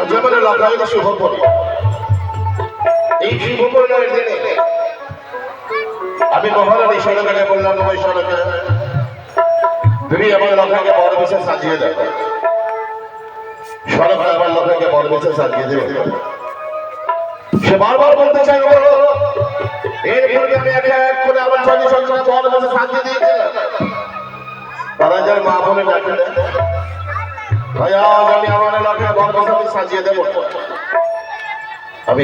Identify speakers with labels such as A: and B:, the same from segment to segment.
A: আজ আমার শুভ পরি এই শুভ পরিণয়ের দিনে আমি মহারানী সড়কে বললাম ওই সড়কে তুমি আমার লকাকে বড় বিশেষ সাজিয়ে দাও সড়কে আমার লকাকে বড় বিশেষ সাজিয়ে দেবে। সে বারবার বলতে চাই এরপরে আমি এক এক করে আমার ছয় সন্তানের বড় বিশেষ সাজিয়ে দিয়েছিলাম তারা যার মা বলে ডাকে। ভাই, আজ আমি আমার এলাকায় সাজিয়ে দেব। আমি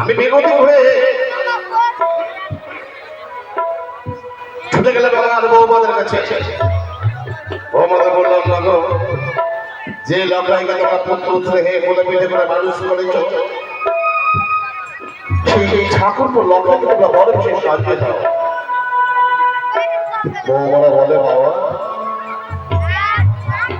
A: আমি বিগত হয়ে ছুটে গেলে বাবা আর বৌমাদের কাছে। বৌমাদের বললাম না গো যে লকাইকে তোমরা পুত্র হে বলে পিঠে করে মানুষ করেছ, সেই সেই ঠাকুর তো লকাইকে তোমরা বড় বিশেষ সাজিয়ে দাও। বৌমারা বলে, বাবা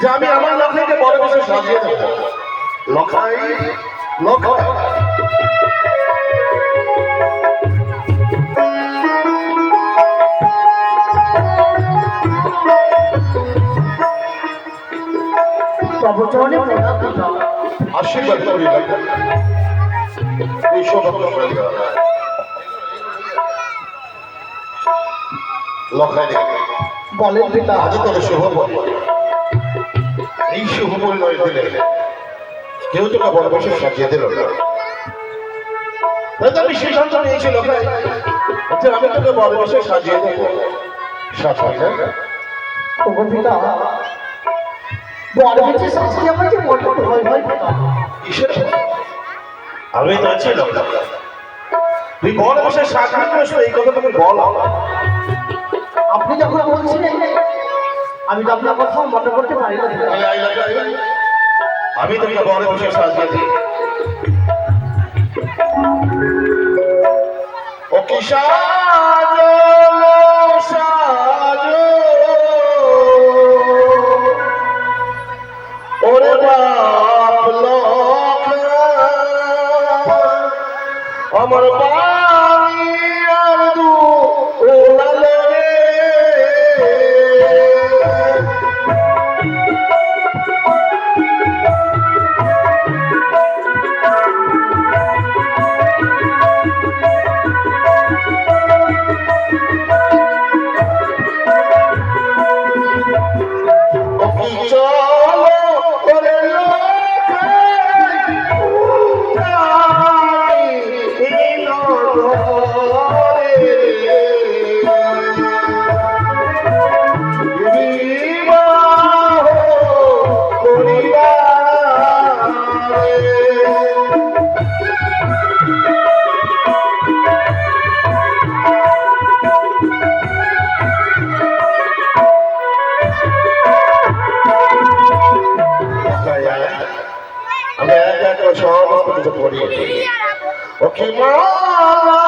A: যে আমি আমার লখাইকে বড় বসে সাজিয়ে দেব। সৌভাগ্য লখাই
B: বলেন পিতা।
A: আজ তোর শুভ পরিণয়। শুভ পরিণয় দিলে। কেউ তোকে বড় বসে সাজিয়ে দিল না। তাই তো আমি সিদ্ধান্ত নিয়েছি আচ্ছা আমি তোকে বড় বসে সাজিয়ে দেবো? আমি তো আছি তুই সাজিয়ে এই কথা তুমি বল।
B: আপনি যখন বলছিলেন আমি তো আপনার কথা মনে করতে পারি
A: আমি তোকে বড় বসে সাজিয়ে দিই ও কি সমস্ত কিছু পড়িয়ে দিই। ও কি মালা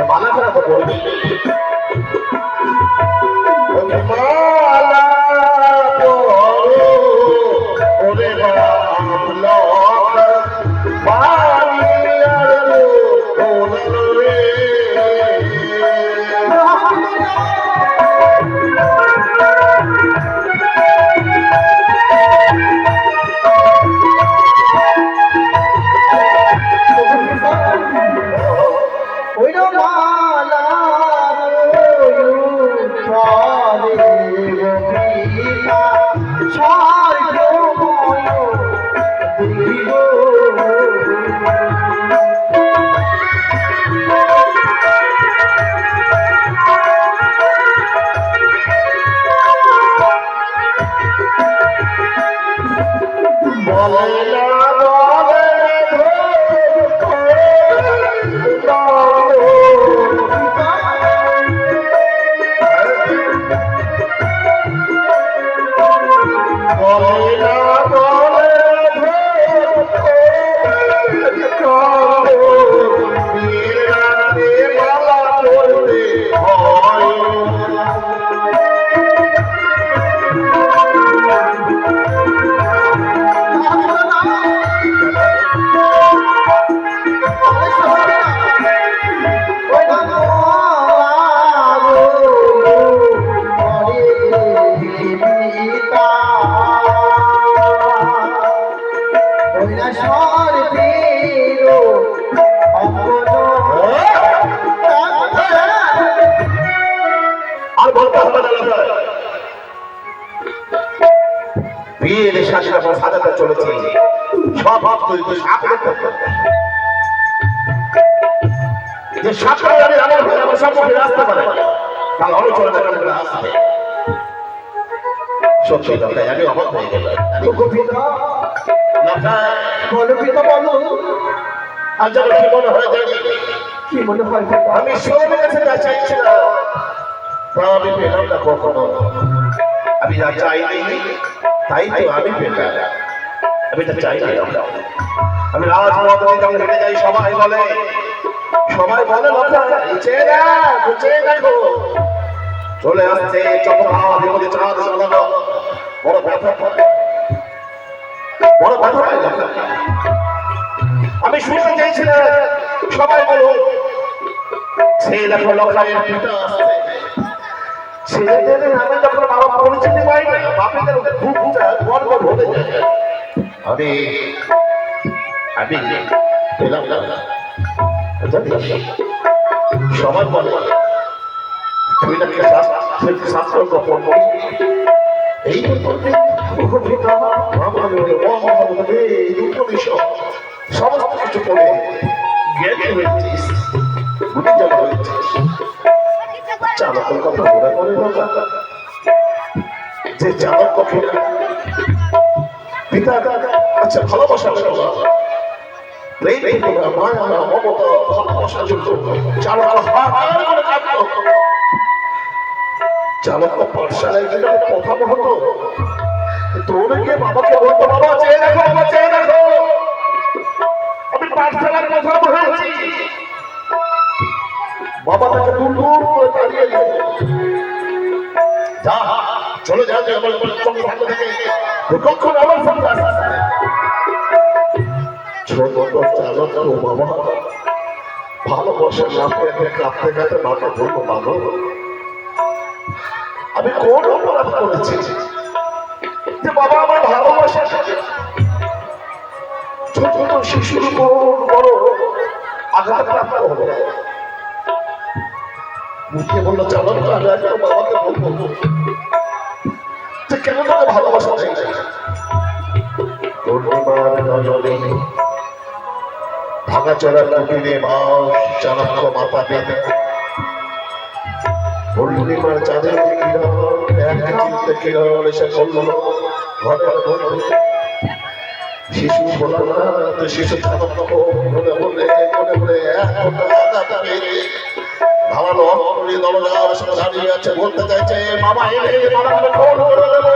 A: মালা করা তো করবি বলে চলেছে। সব তৈরি করে সাপ করতে হবে। যে সাপটা আমি আমার ঘরে আমার সম্মুখে আসতে পারে। তাহলে অনেক চলে যাবে আসবে। সত্যি কথা আমি অবাক হয়ে গেলাম। না ভাই,
B: বলো পিতা বলো।
A: কি মনে হয় জানি?
B: কি মনে হয়
A: আমি সবের কাছে যা চাইছিলাম তা আমি পেলাম না কখনো। আমি যা চাইনি তাই তো আমি পেলাম। আমি তো চাই না আমি রাজপথে যখন যাই, সবাই বলে সবাই বলে দেখো। চলে আসছে চাঁদ বড় ব্যথা। বড় ব্যথা আমি শুনতে চাইছিলাম সবাই বলো, সে দেখো লখানের পিতা আসছে। ছেলেদের আমি যখন বাবা পরিচিতি পাই না বাপেদের খুবটা গর্ব হতে যায়। আমি আমি পেলাম না। সবাই বলে, তুই নাকি শাস্ত্র- গোপন। এই সমস্ত কিছু করে জ্ঞানী হয়েছিস বুদ্ধি জমা হয়েছিস। চালকের কথা মনে করে যে চালক কখন পিতা আচ্ছা ভালোবাসা বাবা প্রেম মায়া, মমতা ভালোবাসার জন্য চালক হাহাকার করে কাঁদতো চালক পাঠশালায় গিয়ে কথা বলতো। তোরে গিয়ে বাবাকে বলতো, বাবা, চেয়ে দেখো, বাবা, চেয়ে দেখো। দূর দূর করে তাড়িয়ে যা, চলে যা কখন আমার সঙ্গে আসছে ছোট চালক ও বাবা। ভালোবাসা না পেয়ে কাঁদতে কাঁদতে মাকে বলব বাবা, আমি কোন অপরাধ করেছি যে বাবা আমার ভালোবাসা ছোট ছোট শিশুর বড় আঘাত প্রাপ্ত হলো মুখে বলল, চালক আমি বাবাকে বলব। যে কেন তাকে ভালোবাসা চাই পূর্ণিমার নজরে ভাঙা চড়ার কুটিরে মাস চাণক্য মাথা পেতে। পূর্ণিমার চাঁদের চিত্তে কিরণ এসে পড়ল ঘরের মধ্যে। শিশু বলল তো শিশু চাণক্য, মনে মনে মনে মনে এক ধারালো অন্তরে দরজার সামনে দাঁড়িয়ে আছে বলতে চাইছে, মামা এলে মামা আমি ফোন করে দেবো।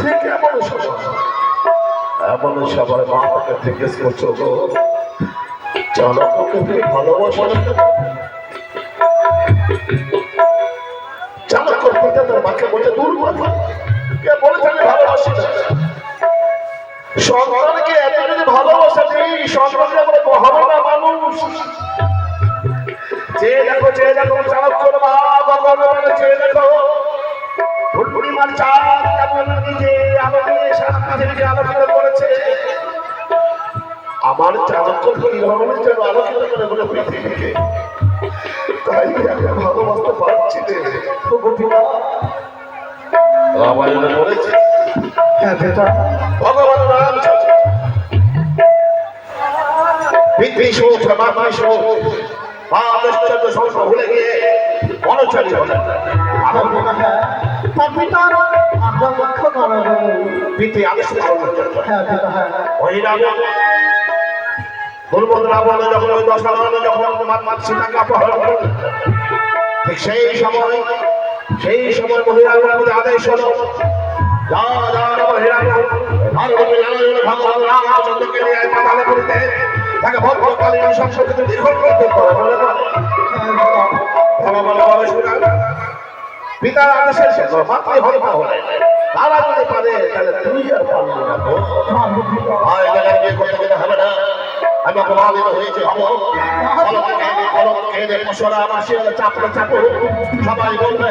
A: ঠিক এমন এমন সবাই মা তাকে জিজ্ঞেস করছ গো। চাণক্যকে ভালোবাসা। চাণক্য পিতা তার মাকে বলছে, দূর করে কে বলেছে ভালোবাসি না? সন্তানকে এত যদি ভালোবাসা দিই সন্তানকে আমরা মহামানা মানুষ। যে দেখো চাণক্যর মা ভগবান বলে যে দেখো পূর্ণিমার চাঁদ কেমন নিজে আলোকে সারা পৃথিবীকে আলোকিত করেছে আমার চাণক্য কীভাবে যেন আলোকিত করে বলে পৃথিবীকে তাই আমি ভালোবাসতে পারছি ভগবান রাম পৃথিবী শোক শোক মহারাষ্ট্র সংস ভুলে গিয়ে অনুচারী হলেন
B: তার পিতার আজ্ঞা লক্ষ্য করা যায়।
A: পৃথিবী আদেশ
B: হ্যাঁ বেটা হ্যাঁ।
A: ওই রাবণ দুর্বল রাবণ যখন ওই দশ রাবণ যখন সীতাকে অপহরণ করলেন ঠিক সেই সময় সেই সময় মধ্যে আদেশ হলো যা যা মহিলা আর তুমি ভগবান রামচন্দ্রকে নিয়ে পাতালে করিতে। তাকে ভদ্রকালীন সংসদে দীর্ঘ করতে করে বলে বলে ভগবান বলে শুনা পিতার আদেশে সে মাতৃ হরপা হলে তারা যদি পারে, তাহলে তুই আর পারবি না গো। আয় জায়গায় বিয়ে করতে গেলে হবে না। আমি অপমানিত হয়েছে হব কলম কেঁদে মশলা চাপড়ে চাপো সবাই বলবে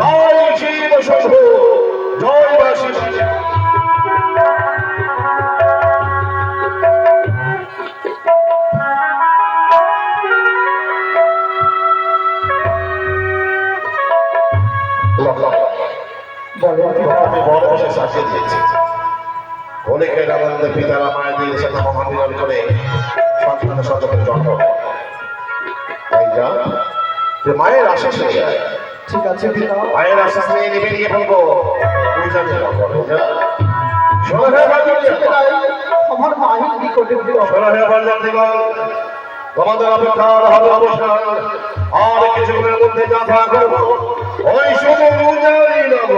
A: জয় শিব শম্ভু জয়
B: বলো পিতা
A: আমি বড় বসে সাজিয়ে দিয়েছি। অনেকের আনন্দে পিতারা মায়েদের সাথে মহামিলন করে সন্তানের সন্তানের জন্ম তাই যা, যে মায়ের যায়
B: ঠিক আছে পিতা
A: মায়ের আশিস নিয়ে নিবে নিয়ে বলব
B: আমার মায়ের নিকটে
A: তোমাদের অপেক্ষার হবে আর কিছুক্ষণের মধ্যে যা থাকব ওই নব।